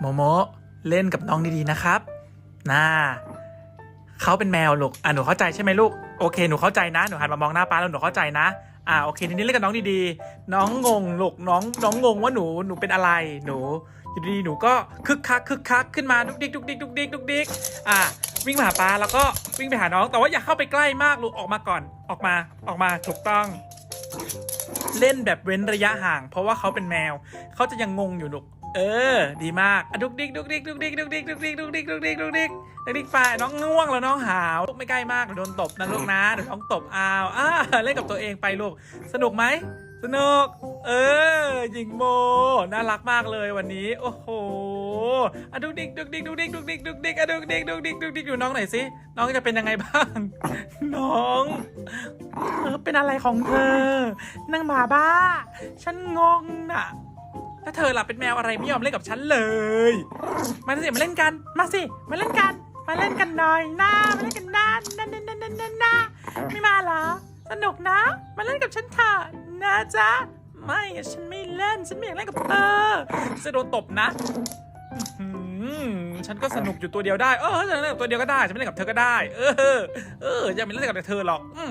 โมโมเล่นกับน้องดีๆนะครับน่าเขาเป็นแมวลูกอะหนูเข้าใจใช่ไหมลูก โอเค หนูเข้าใจนะ หนูหันมามองหน้าป้าแล้วหนูเข้าใจนะ อ่าโอเคทีนี้เล่นกับน้องดีๆ น้องงงลูกน้องน้องงงว่าหนูหนูเป็นอะไร หนูอยู่ดีๆหนูก็คึกคักคึกคักขึ้นมาดุกดิกดุกดิกดุกดิกดุกดิกอ่าวิ่งมาหาป้าแล้วก็วิ่งไปหาน้อง แต่ว่าอย่าเข้าไปใกล้มากลูกออกมาก่อนออกมาออกมาถูกต้อง เล่นแบบเว้นระยะห่าง เพราะว่าเขาเป็นแมวเขาจะยังงงอยู่ลูก เออ ดีมากดุกดิกดุกดิกดุกดิกดุกดิกดุกดิกดุกดิกดุกดิกดุกดิกดุกดิกไปน้องง่วงแล้วน้องหาวลูกไม่ใกล้มากโดนตบนะลูกนะเดี๋ยวน้องตบอ้าวอ่าเล่นกับตัวเองไปลูก สนุกไหมสนุก เออหญิงโม น่ารักมากเลยวันนี้ โอ้โหอะดุกดิกดุกดิกดุกดิกดุกดิกดุกดิกอะดุกดิกดุกดิกดุกดิกอยู่น้องไหนอยสิ น้องจะเป็นยังไงบ้าง น้องเธอเป็นอะไรของเธอนางหมาบ้า ฉันงงน่ะ ถ้าเธอล่ะเป็นแมวอะไรไม่ยอมเล่นกับฉันเลย มาสิมาเล่นกัน มาสิ มาเล่นกัน มาเล่นกันหน่อยนะมาเล่นกันนะนะนะนะนะนะนะไม่มาเหรอ สนุกนะ มาเล่นกับฉันเถอะนะจ๊ะ ไม่อะฉันไม่เล่น ฉันไม่อยากเล่นกับเธอจะโดนตบนะฉันก็สนุกอยู่ตัวเดียวได้ เออฉันเล่นกับตัวเดียวก็ได้ ฉันไม่เล่นกับเธอก็ได้ เออ เออจะไม่เล่นกับเธอหรอก อื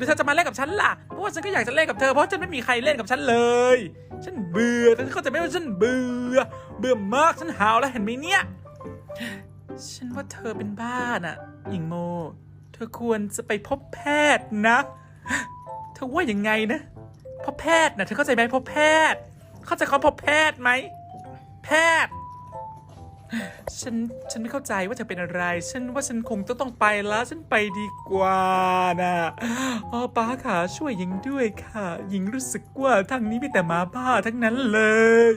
รือเธอจะมาเล่นกับฉันล่ะ เพราะว่าฉันก็อยากจะเล่นกับเธอ เพราะฉันไม่มีใครเล่นกับฉันเลย ฉันเบื่อแต่เข้าใจะไม่ว่าฉันเบื่อ เบื่อมาก ฉันหาวแล้วเห็นไหมเนี่ย ฉันว่าเธอเป็นบ้าน่ะ หญิงโม เธอควรจะไปพบแพทย์นะ เธอว่ายังไงนะพบแพทย์นะเธอเข้าใจไหมพบแพทย์ เข้าใจคำว่าพบแพทย์ไหม แพทย์ ฉัน ฉันไม่เข้าใจว่าจะเป็นอะไร ฉันว่าฉันคงจะต้องไปแล้วฉันไปดีกว่านะอ๋อป้าค่ะช่วยหญิงด้วยค่ะ หญิงรู้สึกว่าทางนี้มีแต่หมาบ้าทั้งนั้นเลย